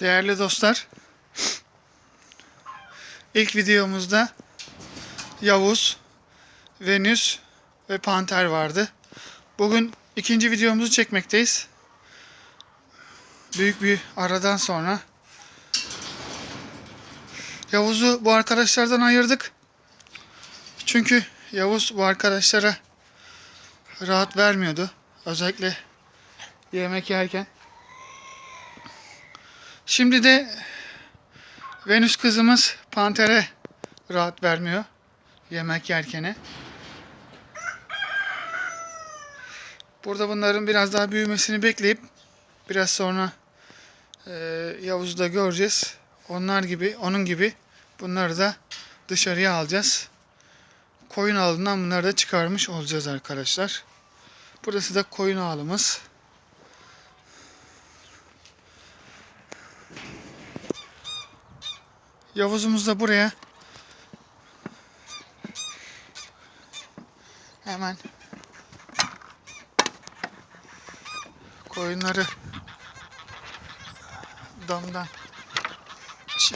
Değerli dostlar, ilk videomuzda Yavuz, Venüs ve Panter vardı. Bugün ikinci videomuzu çekmekteyiz. Büyük bir aradan sonra. Yavuz'u bu arkadaşlardan ayırdık. Çünkü Yavuz bu arkadaşlara rahat vermiyordu. Özellikle yemek yerken. Şimdi de Venüs kızımız Panter'e rahat vermiyor yemek yerkene. Burada bunların biraz daha büyümesini bekleyip biraz sonra e, Yavuz'u da göreceğiz. Onlar gibi, onun gibi bunları da dışarıya alacağız. Koyun ağından bunları da çıkarmış olacağız arkadaşlar. Burası da koyun ağımız. Yavuz'umuz da buraya hemen koyunları damdan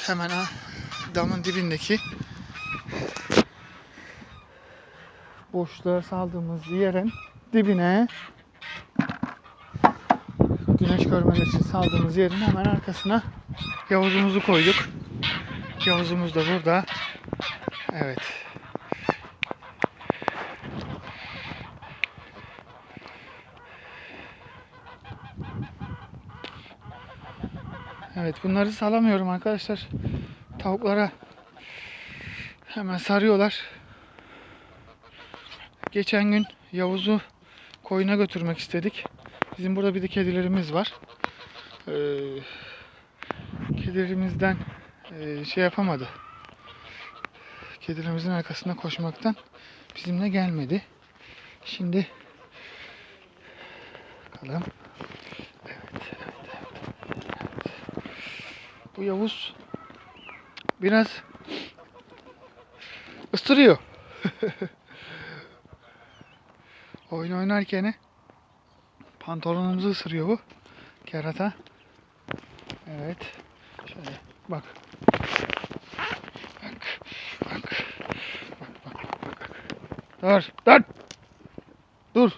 hemen ha, damın dibindeki boşluğa saldığımız yerin dibine güneş görmeleri için saldığımız yerin hemen arkasına Yavuz'umuzu koyduk. Yavuz'umuz da burada. Evet. Evet bunları salamıyorum arkadaşlar. Tavuklara hemen sarıyorlar. Geçen gün Yavuz'u koyuna götürmek istedik. Bizim burada bir de kedilerimiz var. Ee, kedilerimizden e, şey yapamadı. Kedilerimizin arkasında koşmaktan bizimle gelmedi. Şimdi bakalım. Evet, evet, evet, evet. Bu Yavuz biraz ıstırıyor. Oyun oynarken pantolonumuzu ısırıyor bu kerata. Evet. Şöyle. Bak. Bak. Bak bak bak. bak. Dur. Dur. Dur.